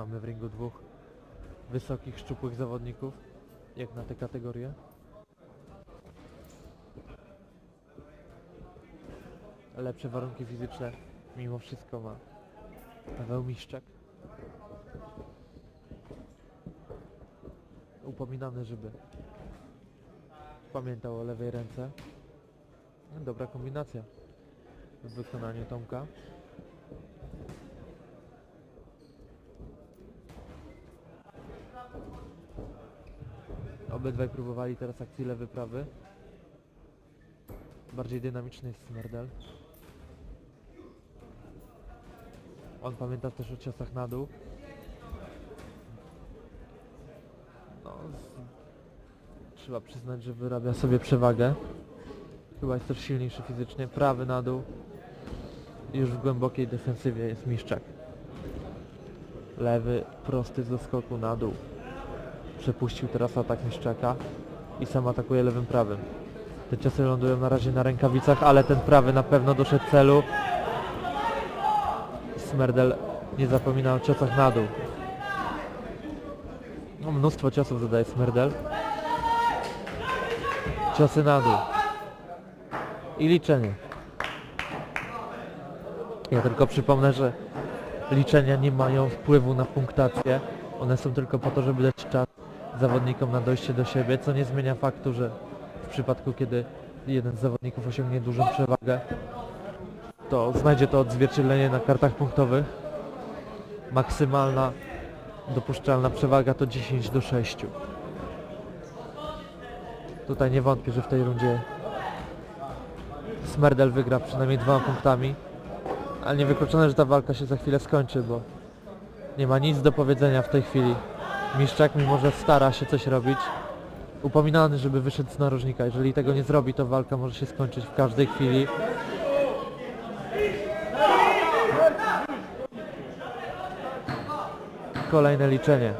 Mamy w ringu dwóch wysokich, szczupłych zawodników, jak na te kategorie. Lepsze warunki fizyczne mimo wszystko ma Paweł Miszczak. Upominany, żeby pamiętał o lewej ręce. Dobra kombinacja w wykonaniu Tomka. Obydwaj próbowali teraz akcji lewy prawy. Bardziej dynamiczny jest Smerdel. On pamięta też o ciosach na dół. No, z... trzeba przyznać, że wyrabia sobie przewagę. Chyba jest też silniejszy fizycznie. Prawy na dół. Już w głębokiej defensywie jest Miszczak. Lewy prosty z doskoku na dół. Przepuścił teraz atak Miszczaka i sam atakuje lewym prawym. Te ciosy lądują na razie na rękawicach, ale ten prawy na pewno doszedł celu. Smerdel nie zapomina o ciosach na dół. No, mnóstwo ciosów zadaje Smerdel. Ciosy na dół. I liczenie. Ja tylko przypomnę, że liczenia nie mają wpływu na punktację. One są tylko po to, żeby dać czas zawodnikom na dojście do siebie, co nie zmienia faktu, że w przypadku, kiedy jeden z zawodników osiągnie dużą przewagę, to znajdzie to odzwierciedlenie na kartach punktowych. Maksymalna dopuszczalna przewaga to 10 do 6. Tutaj nie wątpię, że w tej rundzie Smerdel wygra przynajmniej dwoma punktami. Ale niewykluczone, że ta walka się za chwilę skończy, bo nie ma nic do powiedzenia w tej chwili. Miszczak, mimo że stara się coś robić, upominany, żeby wyszedł z narożnika. Jeżeli tego nie zrobi, to walka może się skończyć w każdej chwili. Kolejne liczenie.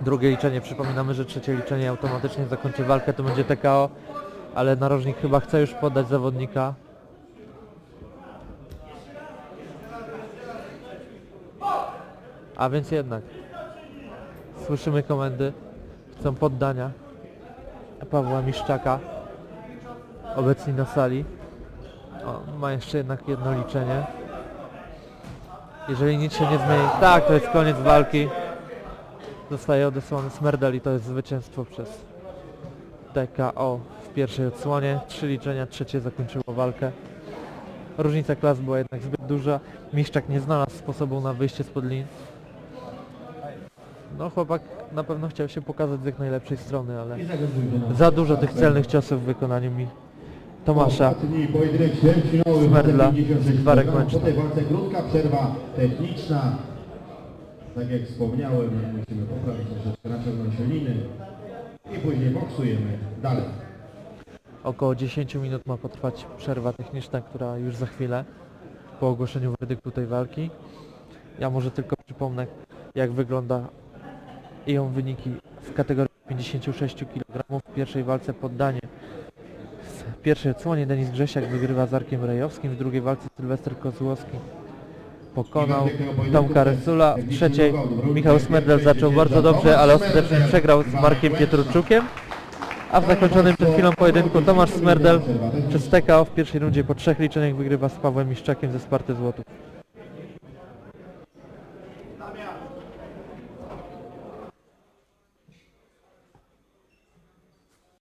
Drugie liczenie. Przypominamy, że trzecie liczenie automatycznie zakończy walkę. To będzie TKO, ale narożnik chyba chce już podać zawodnika. A więc jednak słyszymy komendy, chcą poddania Pawła Miszczaka obecni na sali. O, ma jeszcze jednak jedno liczenie. Jeżeli nic się nie zmieni, tak, to jest koniec walki. Zostaje odesłany Smerdel i to jest zwycięstwo przez TKO w pierwszej odsłonie. Trzy liczenia, trzecie zakończyło walkę. Różnica klas była jednak zbyt duża. Miszczak nie znalazł sposobu na wyjście spod lin. No chłopak na pewno chciał się pokazać z jak najlepszej strony, ale za dużo tych celnych ciosów w wykonaniu mi Tomasza. Smerdla, 56 Gwarek walce krótka przerwa techniczna. Tak jak wspomniałem, musimy poprawić troszeczkę naciągnąć liny i później boksujemy dalej. Około 10 minut ma potrwać przerwa techniczna, która już za chwilę po ogłoszeniu werdyktu tej walki. Ja może tylko przypomnę jak wygląda ją wyniki w kategorii 56 kg w pierwszej walce poddanie. W pierwszej odsłonie Denis Grzesiak wygrywa z Arkiem Rejowskim, w drugiej walce Sylwester Kozłowski pokonał Tomka Resula, w trzeciej Michał Smerdel zaczął bardzo dobrze, ale ostatecznie przegrał z Markiem Pietruczukiem. A w zakończonym przed chwilą pojedynku Tomasz Smerdel przez TKO w pierwszej rundzie po trzech liczeniach wygrywa z Pawłem Miszczakiem ze Sparty Złotów.